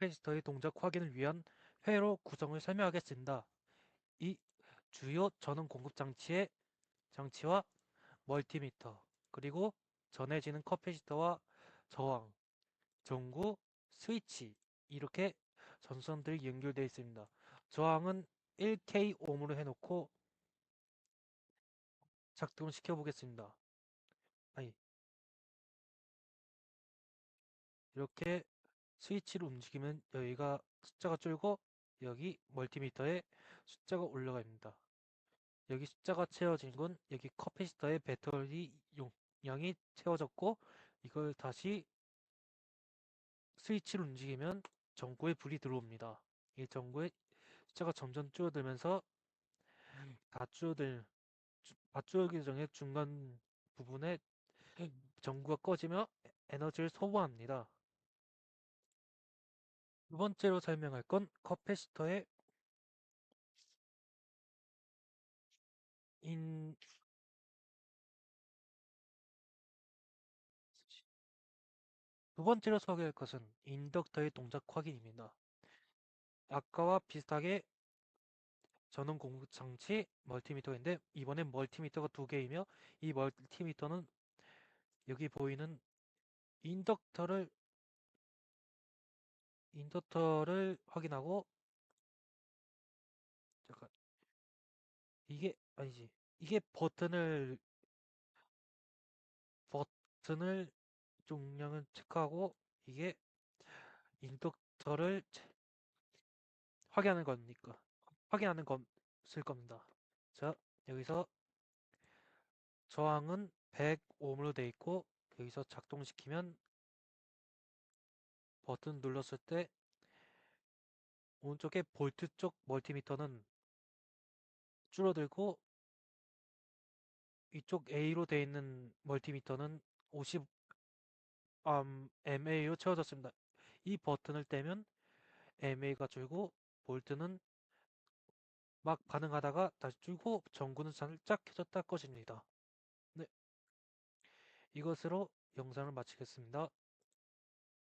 캐패시터의 동작 확인을 위한 회로 구성을 설명하겠습니다. 이 주요 전원 공급 장치의 장치와 멀티미터, 그리고 전해지는 커패시터와 저항, 전구, 스위치 이렇게 전선들이 연결되어 있습니다. 저항은 1K 옴으로 해놓고 작동을 시켜보겠습니다. 아니 이렇게 스위치를 움직이면 여기가 숫자가 줄고 여기 멀티미터에 숫자가 올라갑니다. 여기 숫자가 채워진 건 여기 커패시터의 배터리 용량이 채워졌고 이걸 다시 스위치를 움직이면 전구에 불이 들어옵니다. 이 전구의 숫자가 점점 줄어들면서 다 줄어들 다 줄어들기 전에 중간 부분에 전구가 꺼지며 에너지를 소모합니다. 두 번째로 설명할 건 커패시터의 인 두 번째로 소개할 것은 인덕터의 동작 확인입니다. 아까와 비슷하게 전원 공급 장치 멀티미터인데 이번엔 멀티미터가 두 개이며 이 멀티미터는 여기 보이는 인덕터를 인덕터를 확인하고 잠깐 이게 아니지 이게 버튼을 버튼을 용량을 체크하고 이게 인덕터를 체- 확인하는 겁니까? 확인하는 것을 겁니다. 자, 여기서 저항은 100옴으로 되어 있고 여기서 작동시키면 버튼 눌렀을 때 오른쪽에 볼트 쪽 멀티미터는 줄어들고 이쪽 A로 되어 있는 멀티미터는 50 음, MA로 채워졌습니다. 이 버튼을 떼면 MA가 줄고 볼트는 막 반응하다가 다시 줄고 전구는 살짝 켜졌다 꺼집니다. 네. 이것으로 영상을 마치겠습니다.